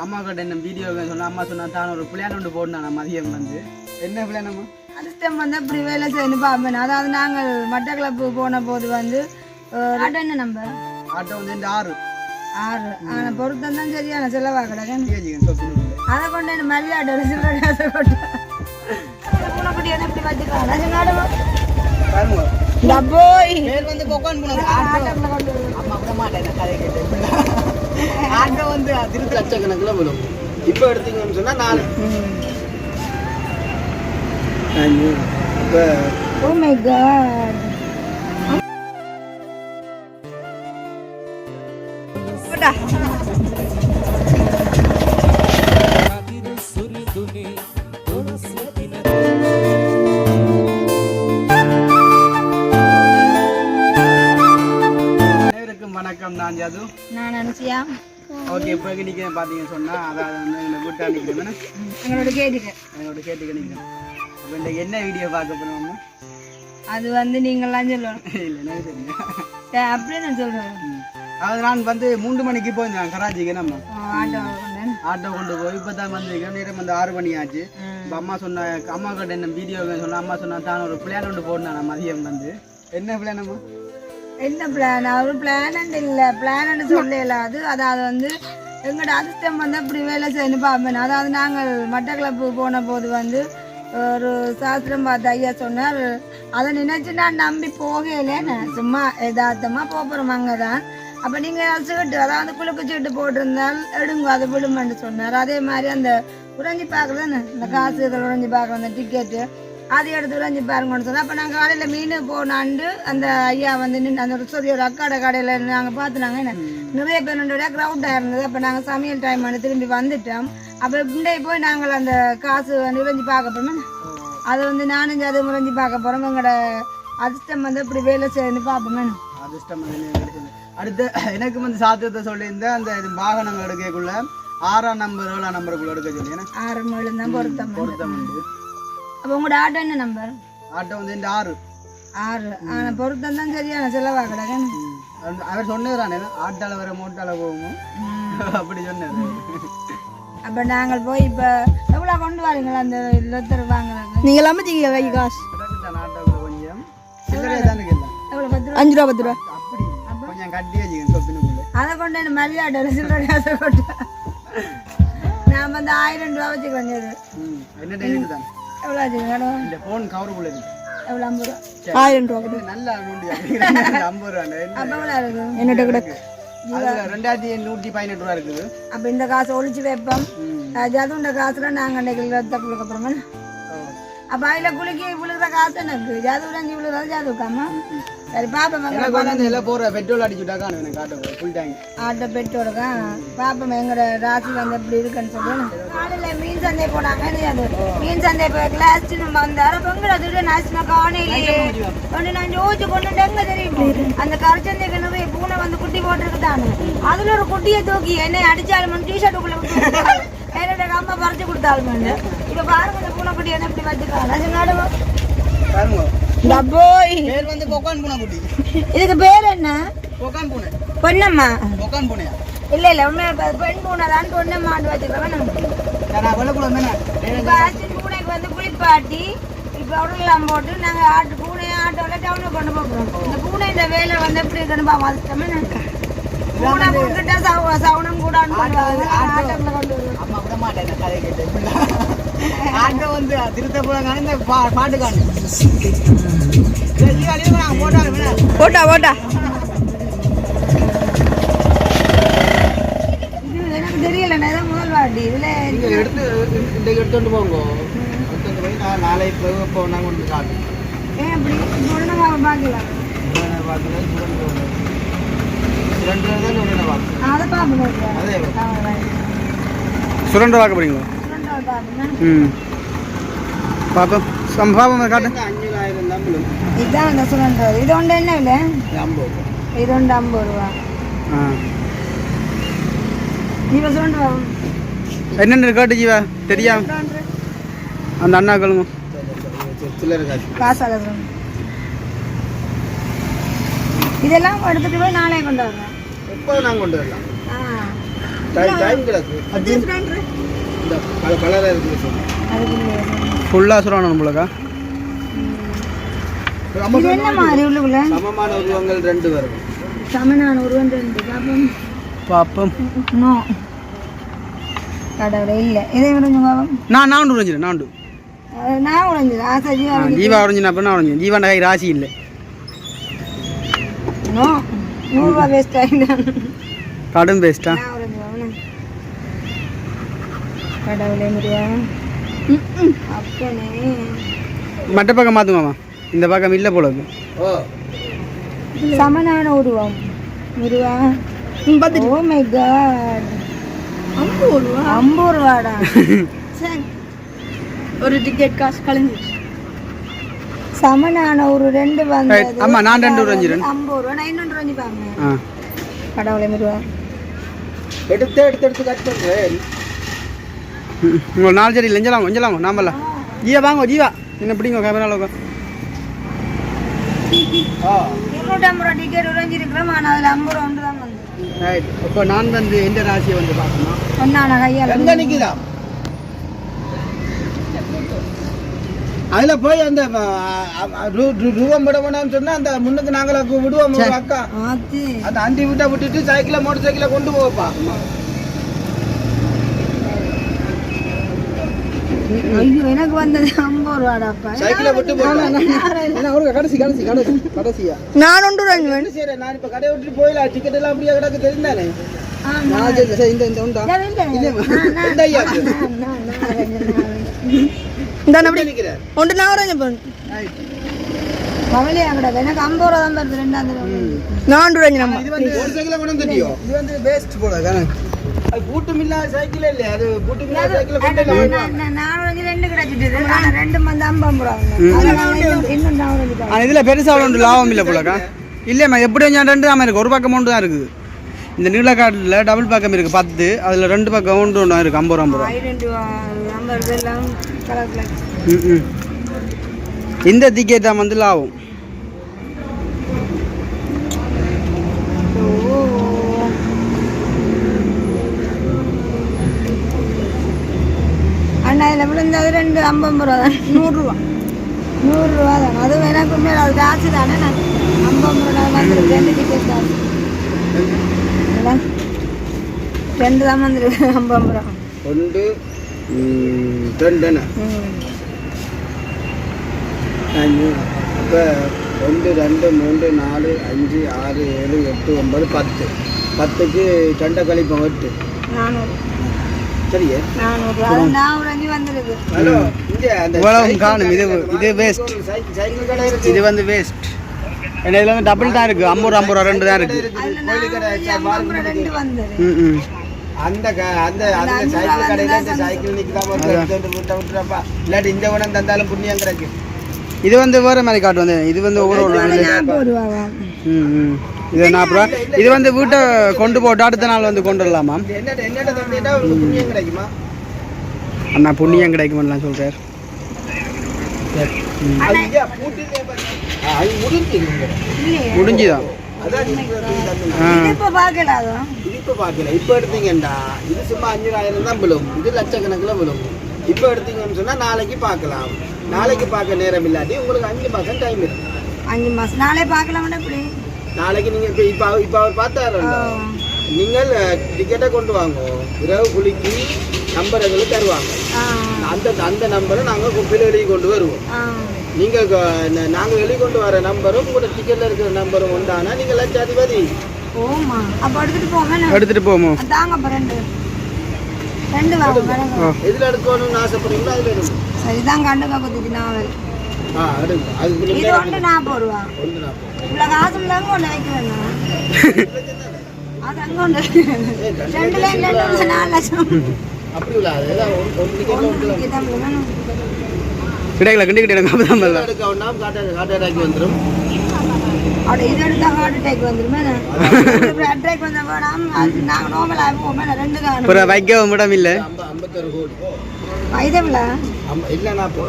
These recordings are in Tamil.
அம்மா கிட்ட என்ன வீடியோ சொன்னா அம்மா சொன்னா தான் ஒரு பிளான் ஒன்று போடணும் மதியம் வந்து. என்ன அம்மா? அதிர்ஷ்டம் வந்து இப்படி வேலை செய்யணும் பார்ப்பேன் அதாவது நாங்கள் மட்டக்களப்பு போன போது வந்து ஆட்டோ என்ன நம்பர் ஆட்டோ வந்து இந்த ஆறு. ஆறு. ஆனால் பொருத்தம் தான் சரியான செலவாக கிடக்கு அதை கொண்டு என்ன மல்லி ஆட்டோ சில்லற காசை கொண்டு பூனைக்குட்டி என்ன இப்படி வச்சுக்கலாம் டப்போய் வந்து கொண்டு அம்மா விட மாட்டேன் கதை கேட்டேன் ஆட்டோ வந்து திருப்பி லட்சக்கணக்கில் விடும் இப்போ எடுத்தீங்கன்னு சொன்னா நாலு. இப்போ ஓ மை காட் வணக்கம். நான் ஜது. நினச்சியா? ஓகே இப்போ நிற்கிறேன் பார்த்தீங்கன்னு சொன்னால் அதாவது வந்து எங்களை வீட்டா நிற்கிறேன் எங்களோட கேட்டுக்க என்னோட கேட்டுக்க நிற்கிறேன் இப்போ இன்றைக்கு என்ன வீடியோ பார்க்க போகிறோம் அது வந்து நீங்களாம் சொல்லணும். இல்லை என்ன சரிங்க சரி, அப்படியே நான் சொல்றேன். அது நான் வந்து மூன்று மணிக்கு போயிருந்தேன் கராச்சிக்கு நம்ம ஆட்டோ ஆட்டோ கொண்டு போய் இப்போ தான் வந்து நேரம் வந்து ஆறு மணி ஆச்சு. இப்போ அம்மா சொன்ன அம்மா கிட்ட என்ன வீடியோ சொன்னா அம்மா சொன்னா தான் ஒரு பிளான் ஒன்று போடணும் மதியம் வந்து. என்ன பிளான் அம்மா? என்ன பிளான் ஒரு பிளான் இல்லை. பிளான் சொல்லல. அது அதாவது வந்து எங்களோட அதிர்ஷ்டம் வந்து அப்படி வேலை செய்யணும் பார்ப்பேன் அதாவது நாங்கள் மட்டக்களப்பு போன போது வந்து ஒரு சாஸ்திரம் பார்த்த ஐயா சொன்னார். அதை நினைச்சு நான் நம்பி போகலேன்னு. சும்மா யதார்த்தமா போகிறோம் அங்கே தான் அப்போ நீங்கள் சீட்டு அதாவது குலுக்கு சீட்டு போட்டிருந்தால் எடுங்க அது விடுமென்று சொன்னார். அதே மாதிரி அந்த உறைஞ்சி பார்க்குறதுன்னு இந்த காசு உறைஞ்சி பார்க்குற அந்த டிக்கெட்டு அது எடுத்து உறைஞ்சி பாருங்கன்னு சொன்னேன் அப்போ நாங்கள் காலையில் மீன் போனாண்டு அந்த ஐயா வந்து நின்று அந்த ருசதி ஒரு அக்காட கடையில் நாங்கள் பார்த்துனாங்க என்ன நிறைய பேருடைய க்ரௌட்டாக இருந்தது. அப்போ நாங்கள் சமையல் டைம் வந்து திரும்பி வந்துட்டோம். அப்போ இண்டே போய் நாங்கள் அந்த காசு வந்து பார்க்க போனோம் அது வந்து நானும் அது உறைஞ்சி பார்க்க போகிறோம் எங்களோட அதிர்ஷ்டம் வந்து இப்படி வேலை செய்யணும் பார்ப்போமே. அதிர்ஷ்டம். அடுத்து எனக்கு வந்து சாத்தியத்தை சொல்லியிருந்தேன். அந்த இது வாகனங்கள் எடுக்கக்குள்ள ஆறாம் நம்பர் ஏழாம் நம்பருக்குள்ள எடுக்க சொல்லி ஏன்னா ஆறு மணி தான் பொருத்தம். பொருத்தம் உண்டு. அப்போ உங்களோட ஆட்டோ என்ன நம்பர் ஆட்டோ வந்து இந்த ஆறு. ஆறு. ஆனால் பொருத்தம் தான் சரியான செலவாக கிடக்கு. ம். அவர் சொன்னதுதானே ஆட்டால வர மோட்டால போகும்? அப்படி சொன்னாரு அப்போ நாங்கள் போய் இப்போ எவ்வளோ கொண்டு வரீங்களா அந்த லொத்தர் வாங்குறாங்க நீங்கள் அமைச்சிங்க கை காசு. கொஞ்சம்? எவ்வளோ பத்து ரூபா? அஞ்சு ரூபா பத்து ரூபா. அப்படி. கொஞ்சம் கட்டி வச்சுக்கணும் சொப்பினுக்குள்ள. அதை கொண்டு என்ன மரியாதை சில்லற காசை கொண்டு. நான் வந்து ஆயிரம் ரூபா வச்சு கொஞ்சம் ம். என்ன எவ்வளோ வச்சுக்கோங்க இந்த ஃபோன் கவருக்குள்ள இருக்கு. எவ்வளோ ஐம்பது ரூபா. ஆயிரம் ரூபா இது நல்லா நோண்டி அப்படிங்கிறாங்க. ஐம்பது ரூபா அப்போ எவ்வளோ இருக்குது என்னட்ட கிடக்கு அதுல ரெண்டாயிரத்தி நூற்றி பதினெட்டு ரூபா இருக்குது. அப்போ இந்த காசை ஒழிச்சு வைப்போம். ஜதுண்ட காசுல நாங்கள் அன்றைக்கு ரத்த கொடுக்க போகிறோமே. அப்போ அதில் குலுக்கி விழுகிற காசு எனக்கு ஜது உடஞ்சி விழுகிறது ஜதுக்காமா சரி எங்களை எனக்கு வந்து எல்லாம் போற பெட்ரோல் அடிச்சுட்டா காணும் எனக்கு ஆட்டோ ஃபுல் டேங்க் ஆட்டோ பெட்டோருக்கா பாப்போம் எங்களோட ராசி வந்து எப்படி இருக்குன்னு சொல்லணும் காலையில் மீன் சந்தை போனாங்க அது. மீன் சந்தை போய் கிளாஸ் நம்ம வந்தாரு பொங்கல் அது நாசினா காணையிலேயே ஒன்று நான் ஜோதிச்சு கொண்டு எங்க தெரியும்? அந்த கரைச்சந்தைக்கு நிறைய பூனை வந்து குட்டி போட்டிருக்குதானு அதுல ஒரு குட்டியை தூக்கி என்னை அடிச்சாலும் டிஷர்ட்டுக்குள்ள என்னோட அம்மா பறிச்சு கொடுத்தாலும் இப்ப பாருங்க இந்த பூனை குட்டி என்ன இப்படி வச்சுக்கலாம் பாருங்க. டப்போய் பேர் வந்து கொக்கான் பூனை குட்டி. இதுக்கு பேர் என்ன? கொக்கான் பூனை. பொன்னம்மா? கொக்கான் பூனையா? இல்ல இல்ல உண்மையா ப- பெண் பூனை தான். மாட்டு வச்சுக்கிறவன் நான் வெள்ளக்குளம் தானே? இப்ப அச்சின் பூனைக்கு வந்து குளிப்பாட்டி உடலாம் போட்டு நாங்க ஆட்டு பூனையை ஆட்டோல டவுனுக்கு கொண்டு போகிறோம் இந்த பூனை இந்த வேலை வந்து எப்படி இருக்குன்னு பாவம் அதுக்கு பூனை கொடுத்துட்டா சவு சவுனம் கூட ஆட்டோல கொண்டு வருவோம் அம்மா விட மாட்டேன் கதை கேட்டு. ஆட்டோ வந்து திருத்த போறாங்க இந்த பா- பாட்டு காணும் போட்டா போட்டா தெரியல நான் தான் முதல் வாட்டி. இதுல எடுத்து இன்றைக்கு எடுத்துட்டு போங்க. எடுத்துட்டு போய் நான் போய் கொண்டு காட்டும் ஏன் இப்படி? பொண்ணுங்க பார்க்கலாம் பார்க்கல ரெண்டு தான் ஒன்று பார்க்கணும் அதை சுரண்ட பார்க்க போறீங்களா? பார்ப்போம் ம் பார்ப்போம் சம் பார்ப்போம் காட்டு அஞ்சூறாயிரம் தான் விழும் இதுதான் அந்த சுரண்டது இது ஒன்று என்ன இல்லை இது ஒன்று ஐம்பது ரூபா ஆ இப்போ சுரண்டு ஜீவா இந்த கலராக இருக்குது ஃபுல்லாக சொல்லணும் நம்மளுக்கா சமமான உருவங்கள் ரெண்டு வரும். சமனான உருவம் ரெண்டு. பாப்போம். பாப்பம். நோ. கடவுளே இல்லை. இதை பாப்போம். நான் நான் உறைஞ்சிடும் நான் நான் உடைஞ்சது? ஆசை ஜீவா ஜீவா உறைஞ்சினா அப்போ நான் உறைஞ்சேன் ஜீவாண்ட கை ராசி இல்லை. நோ. நூறுரூவா வேஸ்ட் ஆகிடும் கடும் வாங்கினேன் கடவுளே முடியா அப்பனே. மற்ற பக்கம் மாற்றுமாமா இந்த பக்கம் இல்லை போல இருக்கு. ஓ. சமனான உருவம் உருவா ஓ மை காட் ஐம்பது ரூபா. ஐம்பது ரூபாடா. ஒரு டிக்கெட் காசு கழிஞ்சிச்சு சமனான ஒரு ரெண்டு Right. ஆமா, நான் ரெண்டு உறைஞ்சிறேன். ஐம்பது ரூபா நான் இன்னொன்று பாருங்க. ஆ. கடவுளே முருவா எடுத்து எடுத்து எடுத்து கட் பண்ணுறேன் உங்கள் நாலு சரி லெஞ்சலாம் கொஞ்சலாம் நாமல்ல ஜீவா வாங்க ஜீவா என்ன பிடிங்க கேமராவில் இப்போ நான் வந்து எந்த ராசியை வந்து பார்க்கணும்? அதுல போய் அந்த ரூபம் விட வேணாம்னு சொன்னா அந்த முன்னுக்கு நாங்கள விடுவோம் ஒரு அக்கா. ஆத்தி. அந்த அண்டி விட்டா விட்டுட்டு சைக்கிளை மோட்டர் சைக்கிளை கொண்டு போப்பா ஐயோ எனக்கு வந்தது ஐம்பது ரூபாடாப்பா சைக்கிளை விட்டு அவருக்கு கடைசி கடைசி கடைசி கடைசியா? நான் ஒன்று என்ன செய்யறேன் நான் இப்ப கடையை விட்டு போயிடலாம். டிக்கெட் எல்லாம் அப்படியே கிடக்கு தெரிந்தானே? நான் சரி சரி இந்த இந்த உண்டா? இந்த. ஐயா. இந்த அப்படி. நிக்கிறேன் ஒன்று நான் ரஞ்சு போகிறேன் கவலையா கிடக்கு. எனக்கு ஐம்பது ரூபா தான் வருது ரெண்டாம் தடவை. நான் ரஞ்சு நம்ம இது வந்து ஒரு சைக்கிளை கொண்டு தெரியும் இது வந்து வேஸ்ட் போல தானே அது பூட்டும் இல்லாத சைக்கிள் அது பூட்டும் இல்லாத சைக்கிளை கொண்டு இதில் ஒன்று லாபம் இல்லை போலக்கா இல்லையம்மா எப்படி கொஞ்சம் ரெண்டு இருக்குது ஒரு பக்கம் ஒன்று தான் இருக்குது இந்த நீலக்காட்டில் டபுள் பக்கம் இருக்குது பத்து அதில் ரெண்டு பக்கம் ஒன்று ஒன்று இருக்குது ஐம்பது ரூபா ஐம்பது. இந்த டிக்கெட் தான் வந்து லாபம் இதில் விழுந்தது ரெண்டு ஐம்பது ரூபா தான் நூறுரூவா நூறுரூவா தான் அதுவும் எனக்கு மேலே அது காசு தானே நான் ஐம்பது ரூபா வந்துருக்கு ரெண்டு டிக்கெட்? ரெண்டு தான் வந்துருக்கு ஐம்பது ரூபா ஒன்று ரெண்டு இப்போ ஒன்று ரெண்டு மூன்று நாலு அஞ்சு ஆறு ஏழு எட்டு ஒன்பது பத்து பத்துக்கு சண்டை கழிப்போம் எட்டு நானூறு இவ்வளவு காணும். இது இது வேஸ்ட் இது வந்து வேஸ்ட் ஏன்னா இதில் வந்து டபுள் தான் இருக்குது ஐம்பது ஐம்பது ரூபா ரெண்டு தான் இருக்குது ம் ம். அந்த க- அந்த அந்த சைக்கிள் கடையில இந்த சைக்கிள் நிற்காம விட்ட விட்டுறப்பா இல்லாட்டி இந்த உடனே தந்தாலும் புண்ணியம் கிடக்கு இது வந்து வேறு மாதிரி காட்டு வந்து இது வந்து ஒவ்வொரு ம். இது நாற்பது ரூபா இது வந்து வீட்டை கொண்டு போட்டு அடுத்த நாள் வந்து கொண்டு வரலாமா? அண்ணா புண்ணியம் கிடைக்குமெல்லாம் சொல்கிறார் முடிஞ்சுதான் இப்போ அதுவும் இது இப்போ பார்க்கல இப்போ எடுத்தீங்கண்டா இது சும்மா அஞ்சூறாயிரம் தான் விழும் இது லட்சக்கணக்கில் விழும் இப்போ எடுத்தீங்கன்னு சொன்னா நாளைக்கு பார்க்கலாம் நாளைக்கு பார்க்க நேரம் இல்லாட்டி உங்களுக்கு அஞ்சு மாதம் டைம் இருக்கு. அஞ்சு மாதம் நாளே பார்க்கலாம்னா இப்படி. நாளைக்கு நீங்க இப்போ இப்போ இப்போ அவர் பார்த்தாரு நீங்கள் டிக்கெட்டை கொண்டு வாங்க. இரவு குளிக்கு நம்பர்களை தருவாங்க. அந்த அந்த நம்பரை நாங்கள் குப்பையில் எழுதி கொண்டு வருவோம். நீங்கள் நாங்கள் எழுதி கொண்டு வர நம்பரும் உங்களோட டிக்கெட்டில் இருக்கிற நம்பரும் உண்டானா நீங்கள் லட்சாதிபதி எடுத்துட்டு போங்க எடுத்துகிட்டு போவோமோ தாங்க அப்போ ரெண்டு. ரெண்டு வாங்க வேணுங்க ஓ எதில் எடுக்கணும்னு ஆசைப்படுறீங்களோ அதில் சரிதான் கண்டுக்க அதுக்கு இது ஒன்று நாற்பது ரூபா இவ்வளோ காசு இல்லாம ஒன்று வைக்க வேணாம். அது அங்கே ஒன்று ரெண்டு ஒன்று நாலு லட்சம். இல்லை இதான் வேணும். கிடைக்கல கண்டி கிடைக்கல வேண்டாம் காட்ட காட்ட அட்டாக்கி வந்துடும் அப்படி இது எடுத்தா ஹார்ட் அட்டாக் வந்துருமே அட்டாக் வந்த வேணாம். அது நாங்கள் நோமல் போமே ரெண்டு காணும் அப்புறம் வைக்கவும் இடம் இல்லை. கோடி. இல்லை நான் போ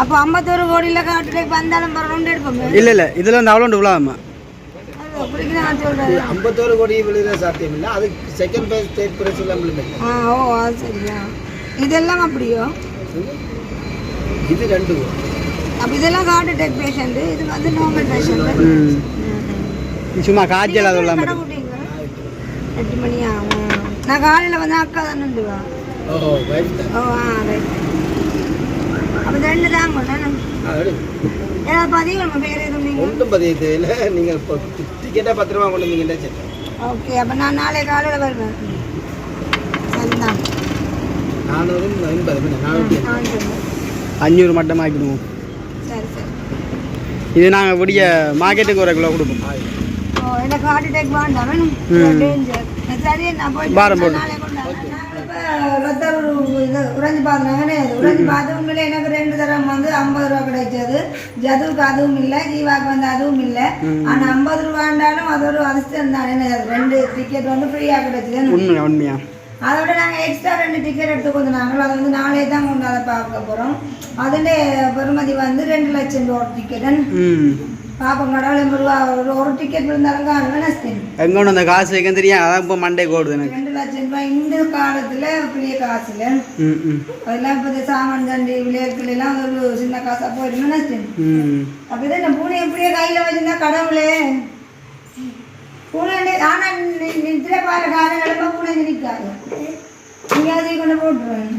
அப்போ ஐம்பத்தொரு கோடியில் அட்டாக் வந்தாலும் ரெண்டு எடுப்போமே. இல்லை இல்லை. இதில் வந்து அவ்வளோ விழாமா. ஐம்பத்தோரு கோடி விழுகிற சாத்தியம் இல்லை அது செகண்ட் பிரைஸ் தேர்ட் பிரைஸ் எல்லாம் ஆ ஓ சரியா. இதெல்லாம் அப்படியோ? இது ரெண்டு. அப்போ இதெல்லாம் ஹார்ட் அட்டாக் பேஷண்ட் இது வந்து நார்மல் பேஷண்ட் ம். சும்மா காய்ச்சல் அது இல்லாமல் எட்டு மணி ஆகும் நான் காலையில் வந்து அக்கா தான் ஓ ஆ ரைட் ஒன்றும் பதிவு தேவையில்லை நீங்கள் இப்போ டிக்கெட்டாக பத்து ரூபா கொண்டு வந்தீங்கன்னா சரி ஓகே அப்போ நான் நாளை காலையில் வருவேன். சரிதான். நானூறு எண்பது மணி நானூற்றி அஞ்சூறு மட்டும் ஆக்கிடுவோம். சரி சரி. இது நாங்கள் விடிய மார்க்கெட்டுக்கு ஒரு கிலோ கொடுப்போம். ஓ எனக்கு ஹார்ட் அட்டாக் வேண்டாம் ம். டேஞ்சர் சரி நான் போய் பாரம் போடு. உரு- இது உறைஞ்சு பார்த்தாங்கன்னு உறைஞ்சு பார்த்து உண்மையில எனக்கு ரெண்டு தரம் வந்து ஐம்பது ரூபா கிடைச்சது ஜதுவுக்கு அதுவும் இல்லை ஜீவாக்கு வந்து அதுவும் இல்லை. ஆனா ஐம்பது ரூபாண்டாலும் அது ஒரு அதிர்ஷ்டம் தானே. எனக்கு ரெண்டு டிக்கெட் வந்து ஃப்ரீயா கிடைச்சது. உண்மையா அதோட நாங்கள் எக்ஸ்ட்ரா ரெண்டு டிக்கெட் எடுத்து கொண்டு நாங்கள் அதை வந்து நாளே தான் கொண்டு அதை பார்க்க போகிறோம் அதில் பெறுமதி வந்து ரெண்டு லட்சம் ரூபா டிக்கெட் பாப்போம் கடவுளை முருகா ஒரு டிக்கெட் விழுந்தாலும் காரணம் எங்கொண்டு அந்த காசு வைக்க தெரியும் அதான் இப்போ மண்டே கோடுது எனக்கு ரெண்டு லட்சம் ரூபாய் இந்த காலத்துல பெரிய காசுல ம் ம் அதெல்லாம் இப்போ சாமான் தண்டி விளையாட்டுல எல்லாம் ஒரு சின்ன காசா போயிடுமே ம் அப்படிதான் இந்த பூனை எப்படியே கையில வச்சிருந்தா கடவுளே பூனை நி- ஆனா நி- நித்திர பாரு காலம் கிளம்ப பூனை நிக்காது நீங்க அதை கொண்டு போட்டுருவேன்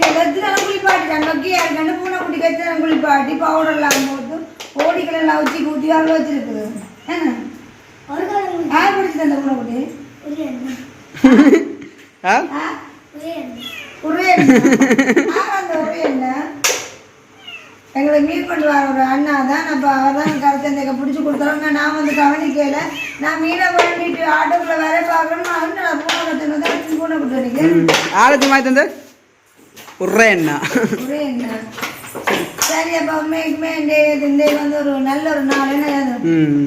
எத்தனை குளிப்பாட்டிட்டாங்க நொக்கியா இருக்காண்டு பூனை குட்டி எத்தனை குளிப்பாட்டி பவுடர் எல்லாம் போட்டு ஓடிக்கல எல்லாம் வச்சு ஊற்றி அவ்வளோ வச்சிருக்குது யார் பிடிச்சது அந்த பூனை குட்டி ஆ எங்களை மீட் கொண்டு வர ஒரு அண்ணா தான் நம்ம அவர் தான் கரைச்சந்தைக்க பிடிச்சி கொடுத்தாங்க நான் வந்து கவனிக்கல நான் மீனை பண்ணிட்டு ஆட்டோக்குள்ள வேலை பார்க்கணும் நான் நான் பூனை கட்டுன்னு பூனை கொடுத்து நிற்கிறேன் ஆலத்தி தந்து. உர்றே எண்ணெய் சரி அப்போ உண்மைக்குமே இந்த வந்து ஒரு நல்ல ஒரு நாள். என்ன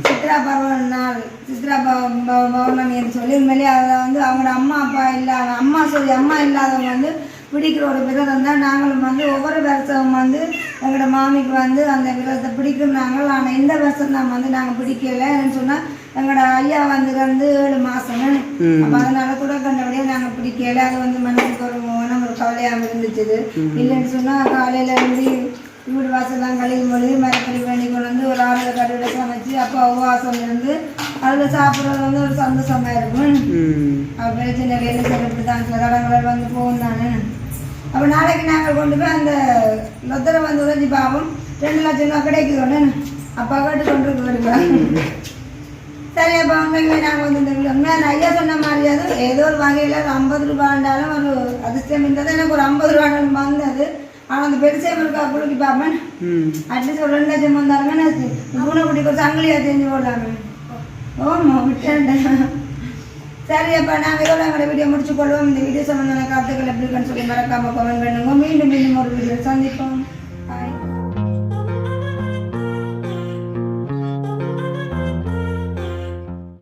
சித்ரா பருவ நாள். சித்ரா பௌர்ணமின்னு சொல்லி உண்மையிலேயே அதை வந்து அவங்களோட அம்மா அப்பா இல்லாத அம்மா சொல்லி அம்மா இல்லாதவங்க வந்து பிடிக்கிற ஒரு விரதம் தான். நாங்களும் வந்து ஒவ்வொரு வருஷம் வந்து எங்களோட மாமிக்கு வந்து அந்த விரதத்தை பிடிக்கும் நாங்கள் ஆனால் இந்த வருஷம் தான் வந்து நாங்கள் பிடிக்கலைன்னு சொன்னால் எங்களோட ஐயா வந்து வந்து ஏழு மாதம் அப்போ அதனால கூட கண்டபடியாக நாங்கள் பிடிக்கல. அது வந்து மனசுக்கு ஒரு மனம் ஒரு கவலையாக இருந்துச்சு இல்லைன்னு சொன்னால் காலையில் இருந்து வீடு வாசல்லாம் கழுவி மொழி மரக்கறி பண்ணி கொண்டு வந்து ஒரு ஆறு கடையில சமைச்சு அப்போ உபவாசம் இருந்து அதில் சாப்பிட்றது வந்து ஒரு சந்தோஷமா இருக்கும். அப்போ இல்லை என்ன செய்யறது தான் சில தடங்கள் வந்து போகும் தானே அப்போ நாளைக்கு நாங்கள் கொண்டு போய் அந்த லொத்தரை வந்து உதஞ்சி பார்ப்போம் ரெண்டு லட்சம் ரூபா கிடைக்குது ஒன்று அப்பா கேட்டு கொண்டு வருங்க சரி அப்போ உண்மைக்குமே நாங்கள் வந்து இந்த உண்மையாக ஐயா சொன்ன மாதிரியாவது ஏதோ ஒரு வகையில் ஒரு ஐம்பது ரூபாண்டாலும் ஒரு அதிர்ஷ்டம் இருந்தது எனக்கு ஒரு ஐம்பது ரூபாண்டாலும் வந்தது. ஆனால் அந்த பெருசே இருக்கா குளிக்கி பார்ப்பேன் ம். அட்லீஸ்ட் ஒரு ரெண்டு லட்சம் வந்தாலுமே பூனை குட்டிக்கு ஒரு சங்கிலியா செஞ்சு போடலாமே. ஓமா விட்டேன் சரி அப்போ நாங்கள் இதோட எங்களோட வீடியோ முடிச்சு கொள்வோம். இந்த வீடியோ சம்பந்தமான கருத்துக்கள் எப்படி இருக்குன்னு சொல்லி மறக்காம கமெண்ட் பண்ணுங்க. மீண்டும் மீண்டும் ஒரு வீடியோ சந்திப்போம்.